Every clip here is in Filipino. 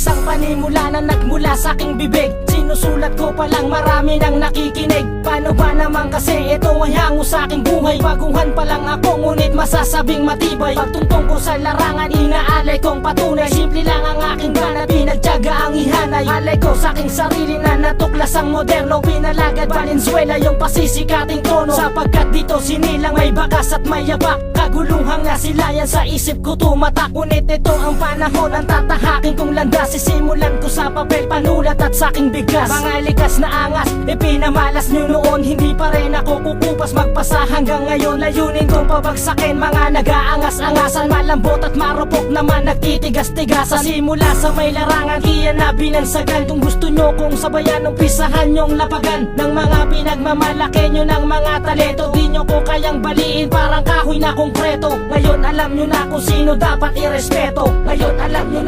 Isang panimula na nagmula sa aking bibig. Sinusulat ko pa lang marami nang nakikinig. Paano ba naman kasi ito ay hango sa aking buhay? Baguhan pa lang ako ngunit masasabing matibay. Pagtungtong ko sa larangan inaalay kong patunay. Simple lang ang aking gana pinagtyaga ang ihanay. Alay ko sa aking sarili na natuklas ang moderno. Pinalagad Valenzuela yung pasisikating tono. Sapagkat dito sinilang may bakas at may yabak Kaguluhang nasilayan sa isip ko tumatak Ngunit ito ang panahon ang tatahakin kong landas. Sisimulan ko sa papel panulat at sa aking bigas. Mga likas na angas ipinamalas nyo noon. Hindi pa rin ako kukupas magpasa hanggang ngayon. Layunin kong pabagsakin mga nag-aangas-angasan. Malambot at marupok naman nagtitigas-tigasan. Simula sa may larangan iyan na binansagan Kung gusto nyo kong sabayan umpisahan nyong lapagan Ng mga pinagmamalaki nyo ng mga talento. Di nyo ko kayang baliin parang kahoy na konkreto. Ngayon alam nyo na kung sino dapat irespeto. Ngayon alam nyo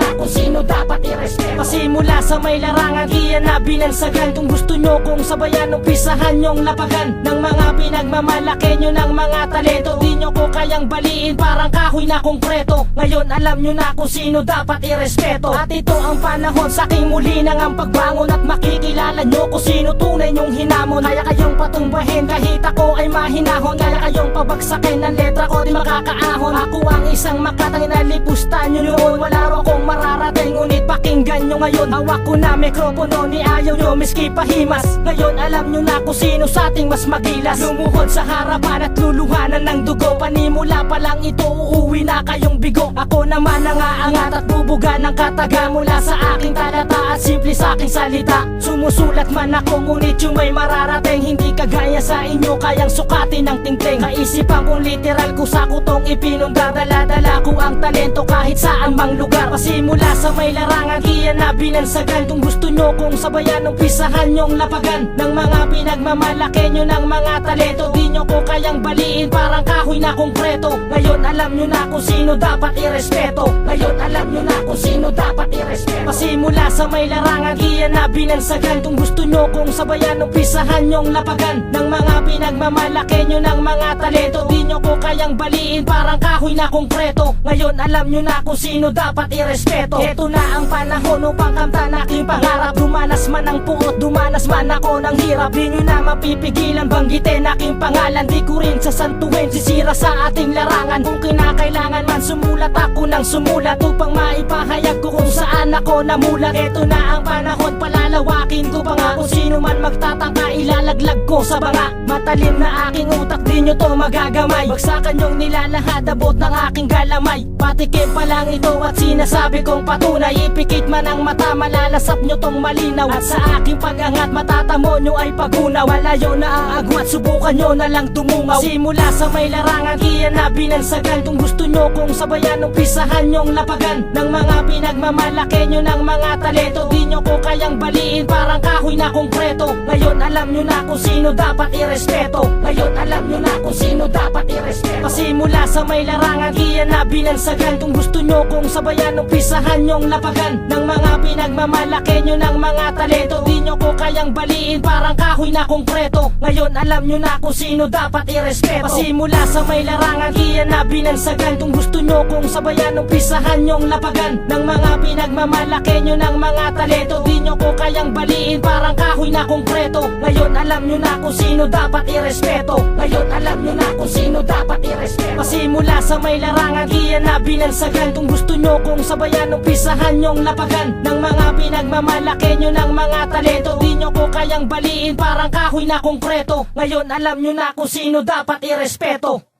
Pasimula sa may larangan iyan na binansagan Kung gusto nyo kong sabayan umpisahan nyong lapagan. Ng mga pinagmamalaki nyo ng mga talento Di nyo ko kayang baliin. Parang kahoy na konkreto. Ngayon alam nyo na kung sino dapat irespeto. At ito ang panahon sa aking muli nang ang pagbangon. At makikilala nyo kung sino tunay nyong hinamon. Kaya kayong patumbahin kahit ako ay mahinahon. Kaya kayong pabagsakin ng letra ko di makakaahon. Ako ang isang makatangin na lipusta nyo noon. Wala ro akong mararating ngunit pakinggan nyo ngayon. Hawak ko na mikropono ni ayaw nyo miski pahimas. Ngayon alam nyo na kung sino sa ating mas magilas. Lumuhod sa harapan at luluhanan ng dugo Panimula pa lang ito uuwi na kayong bigo. Ako naman ang aangat at bubuga ng kataga Mula sa aking talata at simple sa aking salita. Sumusulat man ako ngunit yung may mararating. Hindi kagaya sa inyo kayang sukatin ng tingting. Kaisipan kong literal ko sa kutong ipinungga Dala-dala ko ang talento kahit saan mang lugar. Pasimula sa may larangan iyan na binansagan. Kung gusto nyo kong sabayan umpisahan nyong lapagan Ng mga pinagmamalaki nyo ng mga talento Di nyo ko kayang baliin. Parang kahoy na konkreto Ngayon alam nyo na kung sino dapat irespeto. Ngayon alam nyo na kung sino dapat irespeto. Pasimula sa may larangan iyan na binansagan. Kung gusto nyo kong sabayan umpisahan nyong lapagan. Ng mga pinagmamalaki nyo ng mga talento Di nyo ko kayang baliin. Parang kahoy na konkreto. Ngayon alam nyo na kung sino dapat irespeto. Ito na ang panahon upang kamtan aking pangarap. Dumanas man ang puot, dumanas man ako ng hirap. Di nyo na mapipigilan banggitin aking pangalan. Di ko rin sasantuin, sisira sa ating larangan. Kung kinakailangan man sumulat ako ng sumulat Upang maipahayag ko kung saan ako namulat. Ito na ang panahon, palalawakin ko pa nga Kung sino man magtatangka, ilalaglag ko sa banga. Matalim na aking utak, di nyo to magagamay. Bagsakan yung nilalahad, abot ng aking galamay. Patikim pa lang ito at sinasabi kong patunay Ipikit man ang mata, malalasap nyo tong malinaw. At sa aking pag-angat, matatamo nyo ay pagunaw. Malayo na ang agwat, subukan nyo na lang tumungaw. Simula sa may larangan, iyan na binansagan Kung gusto nyo kong sabayan, umpisahan nyong lapagan. Ng mga pinagmamalaki nyo ng mga talento Di nyo ko kayang baliin, parang kahoy na konkreto Ngayon alam nyo na kung sino dapat irespeto. Ngayon alam nyo na kung sino dapat sa may larangan, iyan na binansagan Kung gusto nyo kong sabayan, umpisahan nyong lapagan. Ng mga pinagmamalaki nyo ng mga talento Di nyo ko kayang baliin, parang kahoy na konkreto. Ngayon alam nyo na kung sino dapat irespeto. Pasimula sa may larangan, iyan na binansagan Kung gusto nyo kong sabayan, umpisahan nyong lapagan. Ng mga pinagmamalaki nyo ng mga talento Di nyo ko kayang baliin, parang kahoy na konkreto. Ngayon alam nyo na kung sino dapat irespeto. Ngayon alam nyo na kung sino dapat irespeto Pasimula sa may larangan, iyan na binansagan Kung gusto nyo kong sabayan, umpisahan nyong lapagan. Ng mga pinagmamalaki nyo ng mga talento Di nyo ko kayang baliin, parang kahoy na konkreto. Ngayon alam nyo na kung sino dapat irespeto